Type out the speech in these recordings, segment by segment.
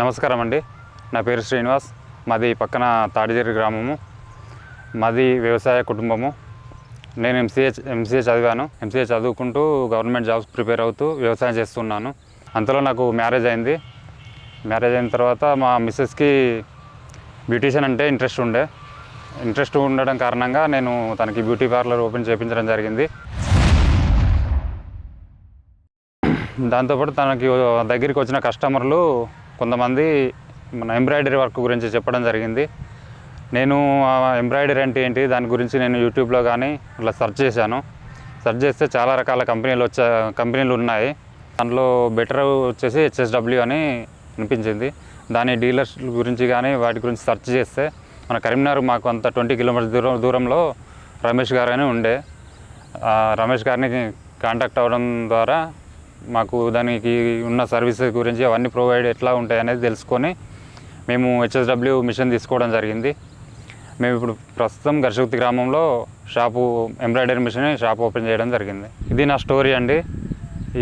నమస్కారం అండి నా పేరు శ్రీనివాస్. మాది పక్కన తాడిజేరి గ్రామము. మాది వ్యవసాయ కుటుంబము. నేను ఎంసీఏ ఎంసీఏ చదివాను. ఎంసీఏ చదువుకుంటూ గవర్నమెంట్ జాబ్స్ ప్రిపేర్ అవుతూ వ్యవసాయం చేస్తున్నాను. అంతలో నాకు మ్యారేజ్ అయింది. మ్యారేజ్ అయిన తర్వాత మా మిస్సెస్కి బ్యూటీషియన్ అంటే ఇంట్రెస్ట్ ఉండే. ఇంట్రెస్ట్ ఉండడం కారణంగా నేను తనకి బ్యూటీ పార్లర్ ఓపెన్ చేయించడం జరిగింది. దాంతోపాటు తనకి దగ్గరికి వచ్చిన కస్టమర్లు కొంతమంది మన ఎంబ్రాయిడరీ వర్క్ గురించి చెప్పడం జరిగింది. నేను ఆ ఎంబ్రాయిడరీ అంటే ఏంటి దాని గురించి నేను యూట్యూబ్లో కానీ ఇట్లా సెర్చ్ చేశాను. సెర్చ్ చేస్తే చాలా రకాల కంపెనీలు వచ్చా కంపెనీలు ఉన్నాయి. దాంట్లో బెటర్ వచ్చేసి హెచ్ఎస్డబ్ల్యూ అని అనిపించింది. దాని డీలర్స్ గురించి కానీ వాటి గురించి సెర్చ్ చేస్తే మన కరీంనగర్ మాకు అంత ట్వంటీ కిలోమీటర్స్ దూరం దూరంలో రమేష్ గారు అని ఉండే. రమేష్ గారిని కాంటాక్ట్ అవ్వడం ద్వారా మాకు దానికి ఉన్న సర్వీసెస్ గురించి అవన్నీ ప్రొవైడ్ ఎట్లా ఉంటాయి అనేది తెలుసుకొని మేము హెచ్ఎస్డబ్ల్యూ మిషన్ తీసుకోవడం జరిగింది. మేము ఇప్పుడు ప్రస్తుతం గర్షకుతి గ్రామంలో shop embroidery machine shop open చేయడం జరిగింది. ఇది నా స్టోరీ అండి.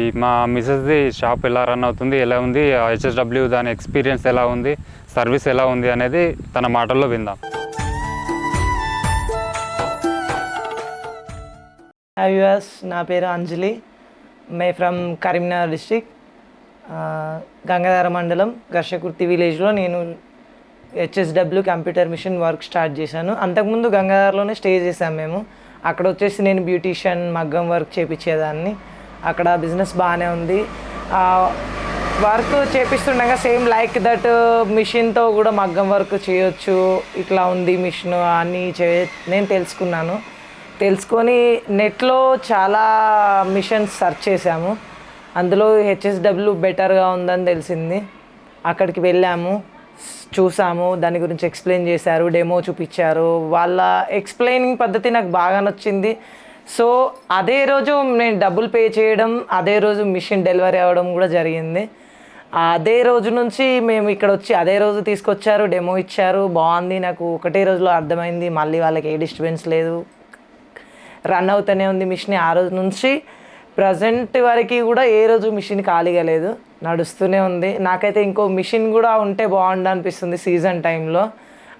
ఈ మా మిసెస్ది షాప్ ఎలా రన్ అవుతుంది ఎలా ఉంది హెచ్ఎస్డబ్ల్యూ దాని ఎక్స్పీరియన్స్ ఎలా ఉంది సర్వీస్ ఎలా ఉంది అనేది తన మాటల్లో విందాం. హాయ్ యుఎస్ నా పేరు Anjali. Me from Karimnagar district Gangadhara మండలం ఘర్షకుర్తి విలేజ్లో నేను HSW computer machine work start చేశాను. అంతకుముందు గంగాధరలోనే స్టే చేశాం మేము. అక్కడ వచ్చేసి నేను బ్యూటీషియన్ మగ్గం వర్క్ చేపించేదాన్ని. అక్కడ బిజినెస్ బాగానే ఉంది. వర్క్ చేపిస్తుండగా సేమ్ లైక్ దట్ మిషన్తో కూడా మగ్గం వర్క్ చేయొచ్చు ఇట్లా ఉంది మిషన్ అని చే నేను తెలుసుకున్నాను. తెలుసుకొని నెట్లో చాలా మిషన్స్ సెర్చ్ చేశాము. అందులో హెచ్ఎస్డబ్ల్యూ బెటర్గా ఉందని తెలిసింది. అక్కడికి వెళ్ళాము చూసాము దాని గురించి ఎక్స్ప్లెయిన్ చేశారు డెమో చూపించారు. వాళ్ళ ఎక్స్ప్లెయినింగ్ పద్ధతి నాకు బాగా నచ్చింది. సో అదే రోజు నేను డబ్బులు పే చేయడం అదే రోజు మిషన్ డెలివరీ అవ్వడం కూడా జరిగింది. అదే రోజు నుంచి మేము ఇక్కడ వచ్చి అదే రోజు తీసుకొచ్చారు డెమో ఇచ్చారు. బాగుంది నాకు ఒకటే రోజులో అర్థమైంది. మళ్ళీ వాళ్ళకి ఏ డిస్టర్బెన్స్ లేదు. రన్ అవుతూనే ఉంది మిషన్. ఆ రోజు నుంచి ప్రజెంట్ వరకు కూడా ఏ రోజు మిషన్ ఖాళీగా లేదు. నడుస్తూనే ఉంది. నాకైతే ఇంకో మిషన్ కూడా ఉంటే బాగుండు అనిపిస్తుంది సీజన్ టైంలో.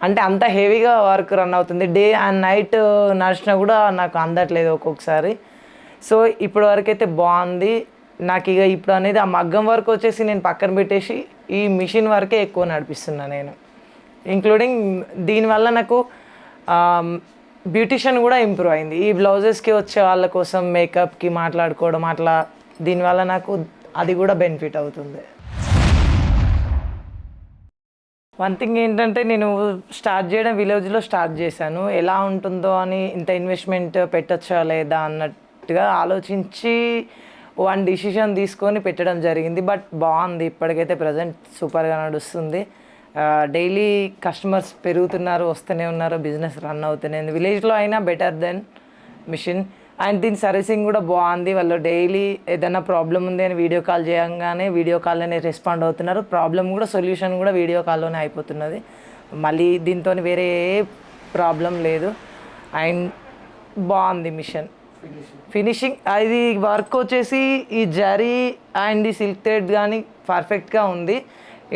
అంటే అంత హెవీగా వర్క్ రన్ అవుతుంది. డే అండ్ నైట్ నడిచినా కూడా నాకు అందట్లేదు ఒక్కొక్కసారి. సో ఇప్పటి వరకు అయితే బాగుంది. నాకు ఇక ఇప్పుడు అనేది ఆ మగ్గం వర్క్ వచ్చేసి నేను పక్కన పెట్టేసి ఈ మిషన్ వరకే ఎక్కువ నడిపిస్తున్నా నేను. ఇంక్లూడింగ్ దీనివల్ల నాకు బ్యూటిషియన్ కూడా ఇంప్రూవ్ అయింది. ఈ బ్లౌజెస్కి వచ్చే వాళ్ళ కోసం మేకప్కి మాట్లాడుకోవడం అట్లా దీనివల్ల నాకు అది కూడా బెనిఫిట్ అవుతుంది. వన్ థింగ్ ఏంటంటే నేను స్టార్ట్ చేయడం విలేజ్లో స్టార్ట్ చేశాను. ఎలా ఉంటుందో అని ఇంత ఇన్వెస్ట్మెంట్ పెట్టచ్చా లేదా అన్నట్టుగా ఆలోచించి వన్ డిసిషన్ తీసుకొని పెట్టడం జరిగింది. బట్ బాగుంది. ఇప్పటికైతే ప్రజెంట్ సూపర్గా నడుస్తుంది. డైలీ కస్టమర్స్ పెరుగుతున్నారు వస్తూనే ఉన్నారు బిజినెస్ రన్ అవుతూనే ఉంది. విలేజ్లో అయినా బెటర్ దెన్ మిషన్. అండ్ దీని సర్వీసింగ్ కూడా బాగుంది. వాళ్ళు డైలీ ఏదైనా ప్రాబ్లం ఉంది అని వీడియో కాల్ చేయగానే వీడియో కాల్లోనే రెస్పాండ్ అవుతున్నారు. ప్రాబ్లం కూడా సొల్యూషన్ కూడా వీడియో కాల్లోనే అయిపోతున్నది. మళ్ళీ దీంతో వేరే ఏ ప్రాబ్లం లేదు. అండ్ బాగుంది మిషన్. ఫినిషింగ్. అది వర్క్ వచ్చేసి ఈ జరీ అండ్ ఈ సిల్క్ థ్రెడ్ కానీ పర్ఫెక్ట్గా ఉంది.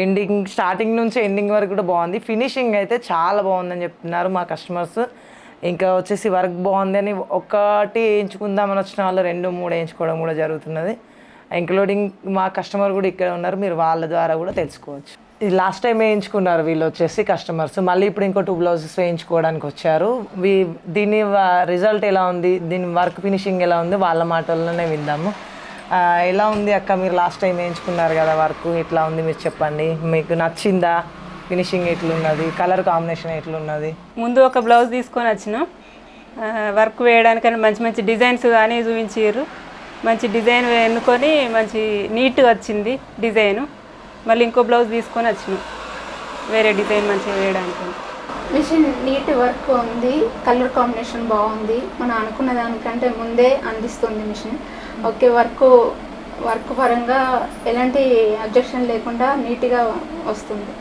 ఎండింగ్ స్టార్టింగ్ నుంచి ఎండింగ్ వరకు కూడా బాగుంది. ఫినిషింగ్ అయితే చాలా బాగుందని చెప్తున్నారు మా కస్టమర్స్ ఇంకా వచ్చేసి వర్క్ బాగుంది అని ఒకటి వేయించుకుందామని వచ్చిన వాళ్ళు రెండు మూడు వేయించుకోవడం కూడా జరుగుతున్నది. ఇంక్లూడింగ్ మా కస్టమర్ కూడా ఇక్కడ ఉన్నారు. మీరు వాళ్ళ ద్వారా కూడా తెలుసుకోవచ్చు. ఇది లాస్ట్ టైం వేయించుకున్నారు వీళ్ళు వచ్చేసి కస్టమర్స్ మళ్ళీ ఇప్పుడు ఇంకో టూ బ్లౌజెస్ వేయించుకోవడానికి వచ్చారు. దీని రిజల్ట్ ఎలా ఉంది? దీని వర్క్ ఫినిషింగ్ ఎలా ఉంది? వాళ్ళ మాటల్లోనే విందాము. ఎలా ఉంది అక్క? మీరు లాస్ట్ టైం వేయించుకున్నారు కదా వర్క్. ఎట్లా ఉంది మీరు చెప్పండి. మీకు నచ్చిందా? ఫినిషింగ్ ఎట్లున్నది? కలర్ కాంబినేషన్ ఎట్లున్నది? ముందు ఒక బ్లౌజ్ తీసుకొని వచ్చినాం. వర్క్ వేయడానికని మంచి మంచి డిజైన్స్ కానీ చూపించారు మంచి డిజైన్ ఎన్నుకొని మంచి నీట్గా వచ్చింది డిజైను. మళ్ళీ ఇంకో బ్లౌజ్ తీసుకొని వచ్చినాం. వేరే డిజైన్ మంచిగా వేయడానికి మిషన్ నీట్ వర్క్ ఉంది కలర్ కాంబినేషన్ బాగుంది. మనం అనుకున్న దానికంటే ముందే అందిస్తుంది మిషన్. ఓకే వర్క్ వర్క్ పరంగా ఎలాంటి అబ్జెక్షన్ లేకుండా నీట్గా వస్తుంది.